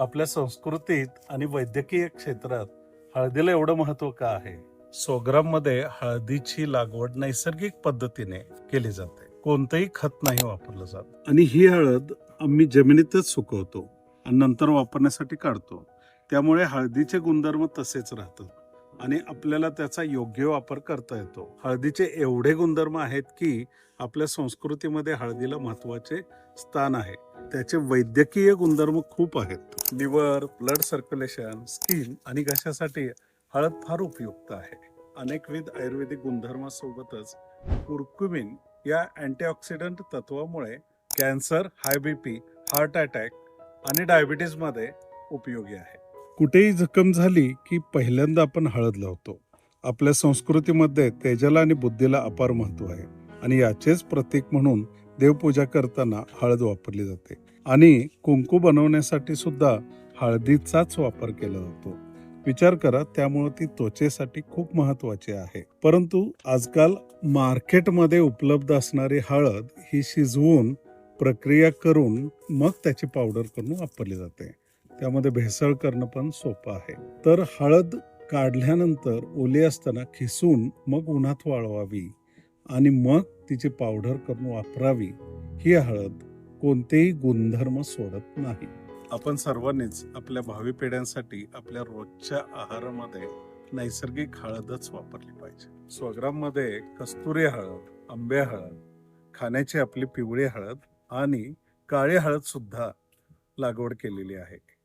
आपल्या संस्कृतीत आणि वैद्यकीय क्षेत्रात हळदीला एवढं महत्त्व का आहे? सोग्राममध्ये हळदीची लागवड नैसर्गिक पद्धतीने केली जाते. कोणतंही खत नाही वापरलं जात. आणि ही हळद आम्ही जमिनीतच सुकवतो आणि नंतर वापरण्यासाठी काढतो. त्यामुळे हळदीचे गुणधर्म तसेच राहतात. आणि आपल्याला त्याचा योग्य वापर करता येतो. हळदीचे एवढे गुणधर्म आहेत की आपल्या संस्कृतीमध्ये हळदीला महत्त्वाचे स्थान आहे. त्याचे वैद्यकीय गुणधर्म खूप आहेत. लिव्हर ब्लड सर्क्युलेशन स्किन आणि घशासाठी हळद फार उपयुक्त आहे. अनेकविध आयुर्वेदिक गुणधर्मासोबतच कुर्कुमिन या antioxidant तत्वामुळे cancer high B P heart attack आणि डायबिटीजमध्ये उपयोगी आहे. कुठेही जखम झाली की पहिल्यांदा आपण हळद लावतो. आपल्या संस्कृतीमध्ये तेजाला आणि बुद्धीला अपार महत्त्व आहे आणि याचेच प्रतीक म्हणून देवपूजा करताना हळद वापरली जाते. आणि कुंकू बनवण्यासाठी सुद्धा हळदीचाच वापर केला जातो. विचार करा त्यामुळे ती त्वचेसाठी खूप महत्वाची आहे. परंतु आजकाल मार्केटमध्ये उपलब्ध असणारी हळद ही शिजवून प्रक्रिया करून मग त्याची पावडर करून वापरली जाते. त्यामध्ये भेसळ करणं पण सोपं आहे. तर हळद काढल्यानंतर ओली असताना खिसून मग उन्हात वाळवावी आणि मग तिची पावडर करून वापरावी. ही हळद कोणतेही गुणधर्म सोडत नाही. आपण सर्वांनीच आपल्या भावी पिढ्यांसाठी आपल्या रोजच्या आहारामध्ये नैसर्गिक हळदच वापरली पाहिजे. स्वग्राममध्ये कस्तुरी हळद आंबे हळद खाण्याची आपली पिवळी हळद आणि काळी हळद सुद्धा लागवड केलेली आहे.